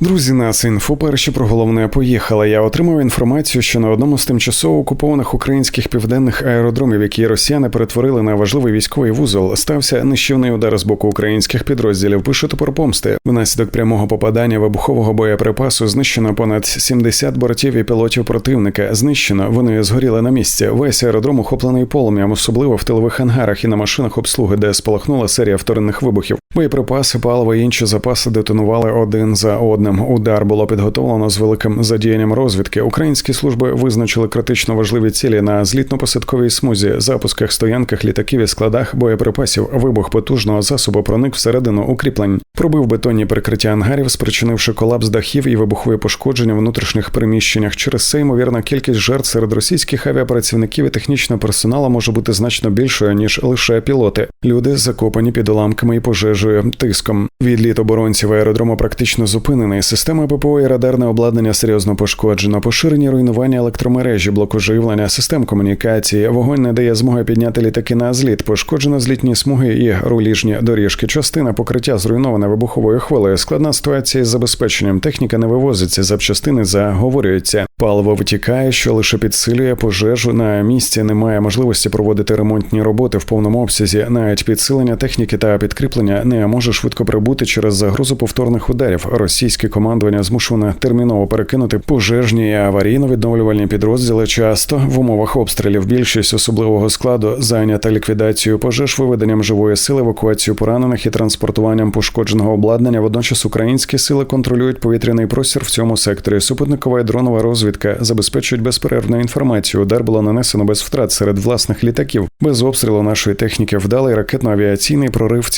Друзі, нас інфо перші про головне поїхали. Я отримав інформацію, що на одному з тимчасово окупованих українських південних аеродромів, які росіяни перетворили на важливий військовий вузол, стався нищівний удар з боку українських підрозділів. Пише топор помсти. Внаслідок прямого попадання вибухового боєприпасу знищено понад 70 бортів і пілотів противника. Знищено вони згоріли на місці. Весь аеродром охоплений полум'ям, особливо в тилових ангарах і на машинах обслуги, де спалахнула серія вторинних вибухів. Боєприпаси, паливо і інші запаси детонували один за одним. Удар було підготовлено з великим задіянням розвідки. Українські служби визначили критично важливі цілі на злітно-посадковій смузі, запусках, стоянках літаків і складах боєприпасів. Вибух потужного засобу проник всередину укріплень, пробив бетонні прикриття ангарів, спричинивши колапс дахів і вибухові пошкодження в внутрішніх приміщеннях. Через це ймовірна кількість жертв серед російських авіапрацівників і технічного персоналу може бути значно більшою ніж лише пілоти. Люди закопані під уламками і пожежею тиском. Відліт оборонців аеродрому практично зупинений. Система ППО і радарне обладнання серйозно пошкоджено. Поширені руйнування електромережі, блоку живлення, систем комунікації. Вогонь не дає змоги підняти літаки на зліт. Пошкоджено злітні смуги і руліжні доріжки. Частина покриття зруйнована вибуховою хвилею. Складна ситуація з забезпеченням. Техніка не вивозиться, запчастини заговорюються. Паливо витікає, що лише підсилює пожежу. На місці немає можливості проводити ремонтні роботи в повному обсязі. Навіть підсилення техніки та підкріплення не може швидко прибути через загрозу повторних ударів. Російське командування змушене терміново перекинути пожежні і аварійно-відновлювальні підрозділи. Часто в умовах обстрілів більшість особливого складу зайнята ліквідацією пожеж, виведенням живої сили, евакуацією поранених і транспортуванням пошкодженого обладнання. Водночас українські сили контролюють повітряний простір в цьому секторі. Супутникова і дронова розвідка забезпечують безперервну інформацію. Удар було нанесено без втрат серед власних літаків, без обстрілу нашої техніки вдалий ракетно-авіаційний прорив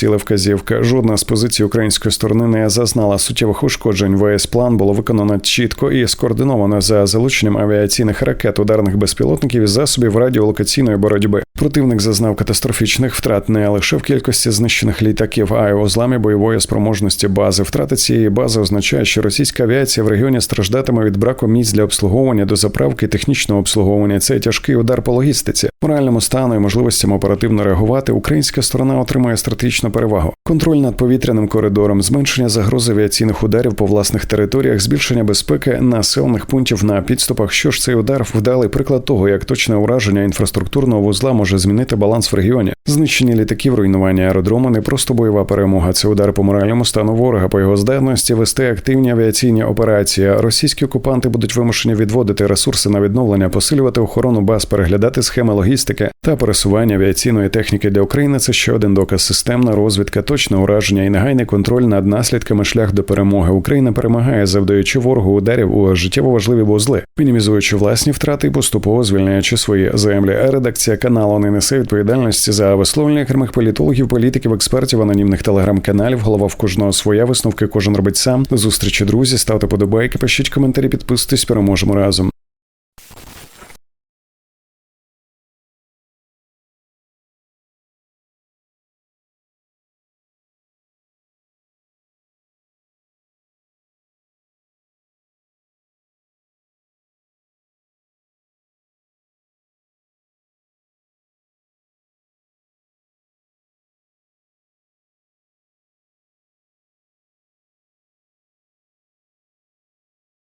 цілевказівка. Жодна з позицій української сторони не зазнала суттєвих ушкоджень. Весь план було виконано чітко і скоординовано за залученням авіаційних ракет, ударних безпілотників і засобів радіолокаційної боротьби. Противник зазнав катастрофічних втрат не лише в кількості знищених літаків, а й у зламі бойової спроможності бази. Втрата цієї бази означає, що російська авіація в регіоні страждатиме від браку місць для обслуговування до заправки технічного обслуговування. Це тяжкий удар по логістиці, моральному стану і можливостям оперативно реагувати. Українська сторона отримує стратегічну перевагу. Контроль над повітряним коридором, зменшення загрози авіаційних ударів по власних територіях, збільшення безпеки населених пунктів на підступах. Що ж цей удар вдалий приклад того, як точне ураження інфраструктурного вузла може змінити баланс в регіоні. Знищення літаків, руйнування аеродрому не просто бойова перемога. Це удар по моральному стану ворога, по його здатності вести активні авіаційні операції. Російські окупанти будуть вимушені відводити ресурси на відновлення, посилювати охорону баз, переглядати схеми логістики та пересування авіаційної техніки для України. Це ще один доказ системна розвідка, точне ураження і негайний контроль над наслідками шлях до перемоги. Україна перемагає, завдаючи ворогу ударів у життєво важливі вузли, мінімізуючи власні втрати і поступово звільняючи свої землі. Редакція каналу не несе відповідальності за висловлення окремих політологів, політиків, експертів, анонімних телеграм-каналів. Голова в кожного своя висновки. Кожен робить сам. Зустрічі друзі. Ставте подобайки, пишіть коментарі, підписуйтесь. Переможемо разом.